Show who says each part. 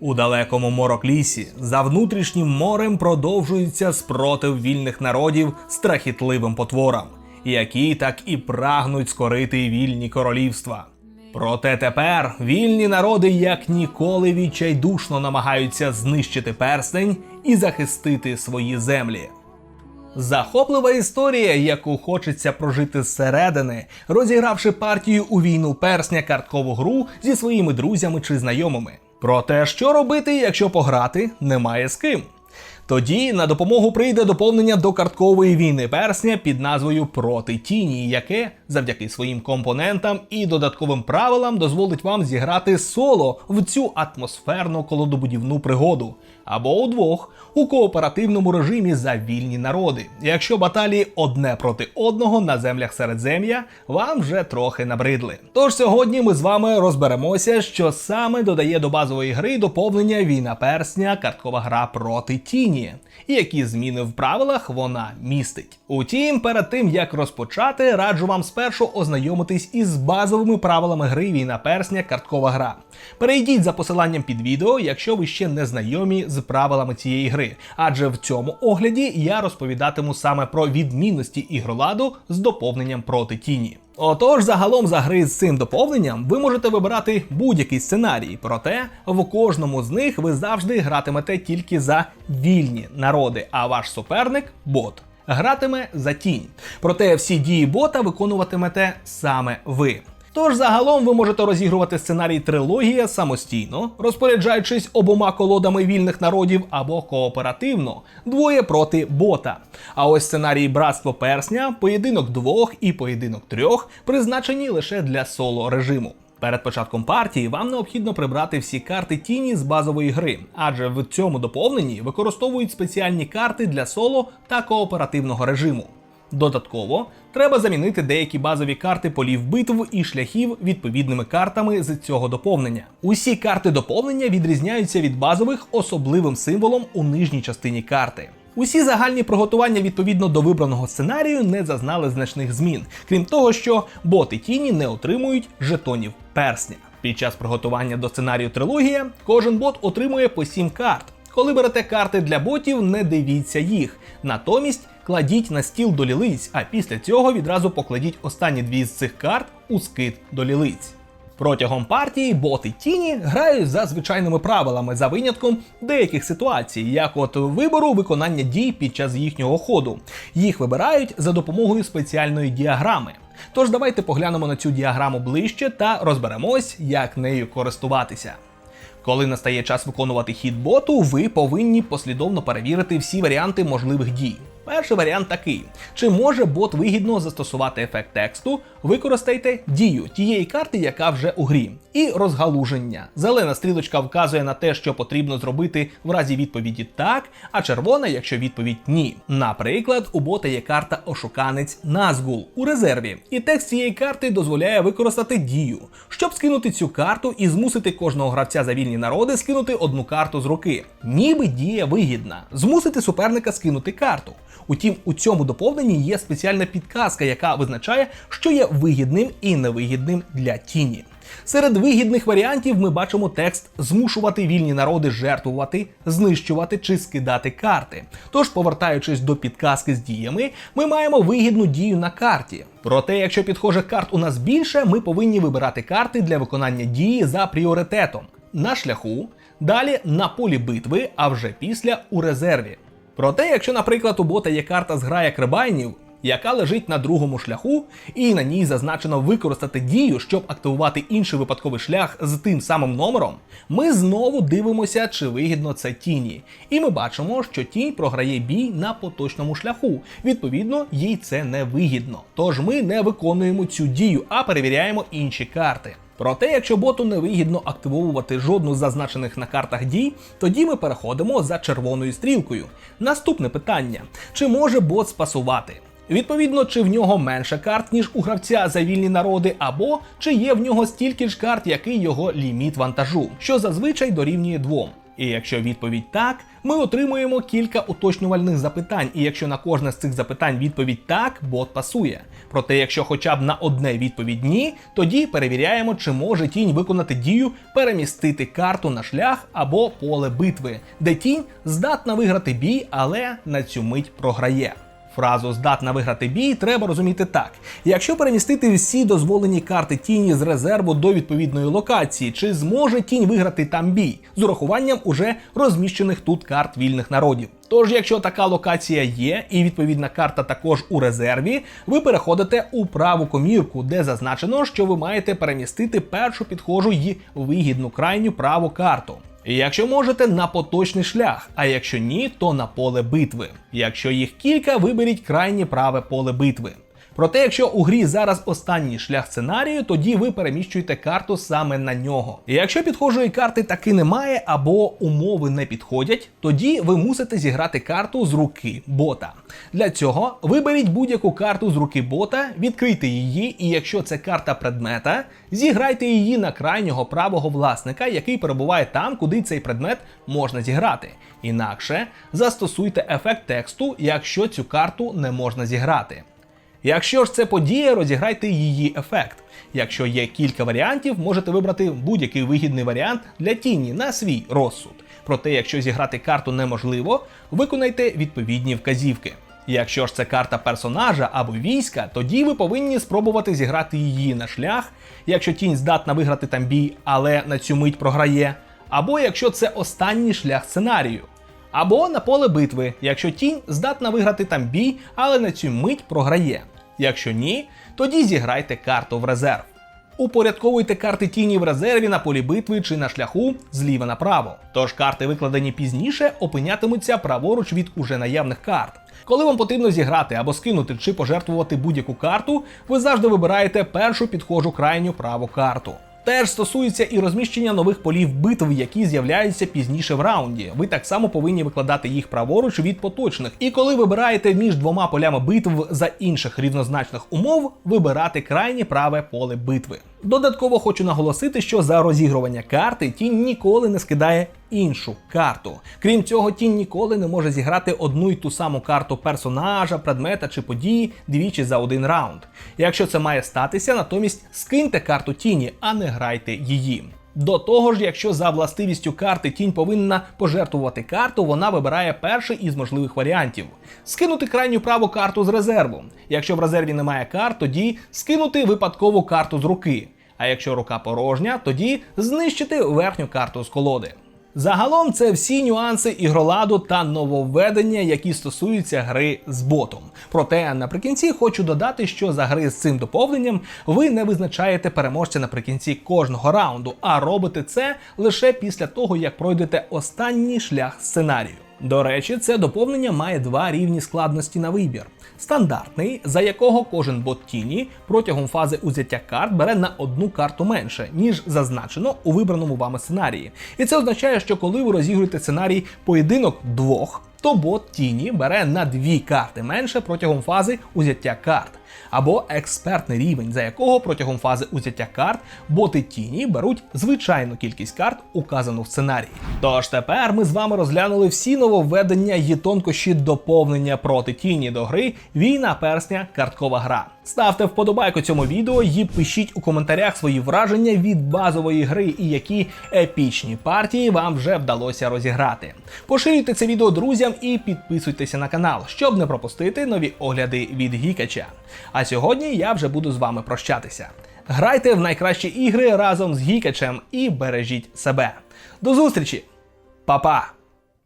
Speaker 1: У далекому мороклісі за внутрішнім морем продовжується спротив вільних народів страхітливим потворам, які так і прагнуть скорити вільні королівства. Проте тепер вільні народи як ніколи відчайдушно намагаються знищити перстень і захистити свої землі. Захоплива історія, яку хочеться прожити зсередини, розігравши партію у війну персня карткову гру зі своїми друзями чи знайомими. Про те, що робити, якщо пограти немає з ким? Тоді на допомогу прийде доповнення до карткової війни персня під назвою Проти тіні, яке завдяки своїм компонентам і додатковим правилам дозволить вам зіграти соло в цю атмосферну колодобудівну пригоду або удвох у кооперативному режимі за вільні народи. Якщо баталії одне проти одного на землях Середзем'я вам вже трохи набридли. Тож сьогодні ми з вами розберемося, що саме додає до базової гри доповнення Війна персня, карткова гра проти тіні, і які зміни в правилах вона містить. Утім, перед тим як розпочати, раджу вам спершу ознайомитись із базовими правилами гри Війна персня, карткова гра. Перейдіть за посиланням під відео, якщо ви ще не знайомі з правилами цієї гри, адже в цьому огляді я розповідатиму саме про відмінності ігроладу з доповненням проти тіні. Отож, загалом за гри з цим доповненням ви можете вибирати будь-який сценарій, проте в кожному з них ви завжди гратимете тільки за вільні народи, а ваш суперник бот. Гратиме за тінь. Проте всі дії бота виконуватимете саме ви. Тож загалом ви можете розігрувати сценарій трилогія самостійно, розпоряджаючись обома колодами вільних народів або кооперативно, двоє проти бота. А ось сценарій Братство Персня, поєдинок двох і поєдинок трьох призначені лише для соло режиму. Перед початком партії вам необхідно прибрати всі карти тіні з базової гри, адже в цьому доповненні використовують спеціальні карти для соло та кооперативного режиму. Додатково треба замінити деякі базові карти полів битв і шляхів відповідними картами з цього доповнення. Усі карти доповнення відрізняються від базових особливим символом у нижній частині карти. Усі загальні приготування відповідно до вибраного сценарію не зазнали значних змін, крім того, що боти тіні не отримують жетонів персня. Під час приготування до сценарію трилогія кожен бот отримує по 7 карт. Коли берете карти для ботів, не дивіться їх. Натомість кладіть на стіл до лілиць, а після цього відразу покладіть останні дві з цих карт у скит до лілиць. Протягом партії боти тіні грають за звичайними правилами за винятком деяких ситуацій, як от вибору виконання дій під час їхнього ходу. Їх вибирають за допомогою спеціальної діаграми. Тож давайте поглянемо на цю діаграму ближче та розберемось, як нею користуватися. Коли настає час виконувати хід боту, ви повинні послідовно перевірити всі варіанти можливих дій. Перший варіант такий: чи може бот вигідно застосувати ефект тексту, використайте дію тієї карти, яка вже у грі, і розгалуження. Зелена стрілочка вказує на те, що потрібно зробити в разі відповіді так, а червона, якщо відповідь ні. Наприклад, у бота є карта Ошуканець Назгул у резерві, і текст цієї карти дозволяє використати дію, щоб скинути цю карту і змусити кожного гравця за вільні народи скинути одну карту з руки. Ніби дія вигідна, змусити суперника скинути карту. Утім, у цьому доповненні є спеціальна підказка, яка визначає, що є вигідним і невигідним для тіні. Серед вигідних варіантів ми бачимо текст змушувати вільні народи жертвувати, знищувати чи скидати карти. Тож, повертаючись до підказки з діями, ми маємо вигідну дію на карті. Проте, якщо підхожих карт у нас більше, ми повинні вибирати карти для виконання дії за пріоритетом на шляху, далі на полі битви, а вже після у резерві. Проте, якщо, наприклад, у бота є карта зграя крибайнів, яка лежить на другому шляху, і на ній зазначено використати дію, щоб активувати інший випадковий шлях з тим самим номером, ми знову дивимося, чи вигідно це тіні. І ми бачимо, що тінь програє бій на поточному шляху. Відповідно, їй це не вигідно. Тож ми не виконуємо цю дію, а перевіряємо інші карти. Проте, якщо боту не вигідно активовувати жодну з зазначених на картах дій, тоді ми переходимо за червоною стрілкою. Наступне питання: чи може бот спасувати? Відповідно, чи в нього менше карт, ніж у гравця за вільні народи, або чи є в нього стільки ж карт, який його ліміт вантажу, що зазвичай дорівнює двом. І якщо відповідь так, ми отримуємо кілька уточнювальних запитань. І якщо на кожне з цих запитань відповідь так, бот пасує. Проте, якщо хоча б на одне відповідь ні, тоді перевіряємо, чи може тінь виконати дію перемістити карту на шлях або поле битви, де тінь здатна виграти бій, але на цю мить програє. Фразу здатна виграти бій треба розуміти так: якщо перемістити всі дозволені карти тіні з резерву до відповідної локації, чи зможе тінь виграти там бій з урахуванням уже розміщених тут карт вільних народів. Тож, якщо така локація є, і відповідна карта також у резерві, ви переходите у праву комірку, де зазначено, що ви маєте перемістити першу підхожу й вигідну крайню праву карту. Якщо можете на поточний шлях, а якщо ні, то на поле битви. Якщо їх кілька, виберіть крайнє праве поле битви. Проте, якщо у грі зараз останній шлях сценарію, тоді ви переміщуєте карту саме на нього. І якщо підхожої карти таки немає або умови не підходять, тоді ви мусите зіграти карту з руки бота. Для цього виберіть будь-яку карту з руки бота, відкрийте її, і якщо це карта предмета, зіграйте її на крайнього правого власника, який перебуває там, куди цей предмет можна зіграти. Інакше застосуйте ефект тексту, якщо цю карту не можна зіграти. Якщо ж це подія, розіграйте її ефект. Якщо є кілька варіантів, можете вибрати будь-який вигідний варіант для тіні на свій розсуд. Проте, якщо зіграти карту неможливо, виконайте відповідні вказівки. Якщо ж це карта персонажа або війська, тоді ви повинні спробувати зіграти її на шлях, якщо тінь здатна виграти там бій, але на цю мить програє, або якщо це останній шлях сценарію. Або на поле битви, якщо тінь здатна виграти там бій, але на цю мить програє. Якщо ні, тоді зіграйте карту в резерв. Упорядковуйте карти тіні в резерві на полі битви чи на шляху зліва направо. Тож карти, викладені пізніше, опинятимуться праворуч від уже наявних карт. Коли вам потрібно зіграти або скинути чи пожертвувати будь-яку карту, ви завжди вибираєте першу підхожу крайню праву карту. Теж стосується і розміщення нових полів битв, які з'являються пізніше в раунді. Ви так само повинні викладати їх праворуч від поточних. І коли вибираєте між двома полями битв за інших рівнозначних умов, вибирати крайнє праве поле битви. Додатково хочу наголосити, що за розігрування карти тінь ніколи не скидає іншу карту. Крім цього, тінь ніколи не може зіграти одну й ту саму карту персонажа, предмета чи події двічі за один раунд. Якщо це має статися, натомість скиньте карту тіні, а не грайте її. До того ж, якщо за властивістю карти тінь повинна пожертвувати карту, вона вибирає перший із можливих варіантів: скинути крайню праву карту з резерву. Якщо в резерві немає карт, тоді скинути випадкову карту з руки. А якщо рука порожня, тоді знищити верхню карту з колоди. Загалом це всі нюанси ігроладу та нововведення, які стосуються гри з ботом. Проте наприкінці хочу додати, що за гри з цим доповненням ви не визначаєте переможця наприкінці кожного раунду, а робите це лише після того, як пройдете останній шлях сценарію. До речі, це доповнення має два рівні складності на вибір: стандартний, за якого кожен бот тіні протягом фази узяття карт бере на одну карту менше, ніж зазначено у вибраному вами сценарії. І це означає, що коли ви розігруєте сценарій поєдинок двох, то бот тіні бере на дві карти менше протягом фази узяття карт. Або експертний рівень, за якого протягом фази узяття карт боти тіні беруть звичайну кількість карт, указану в сценарії. Тож тепер ми з вами розглянули всі нововведення і тонкощі доповнення проти тіні до гри Війна персня карткова гра. Ставте вподобайку цьому відео і пишіть у коментарях свої враження від базової гри і які епічні партії вам вже вдалося розіграти. Поширюйте це відео друзям і підписуйтеся на канал, щоб не пропустити нові огляди від Гікача. А сьогодні я вже буду з вами прощатися. Грайте в найкращі ігри разом з Гікачем і бережіть себе. До зустрічі! Па-па!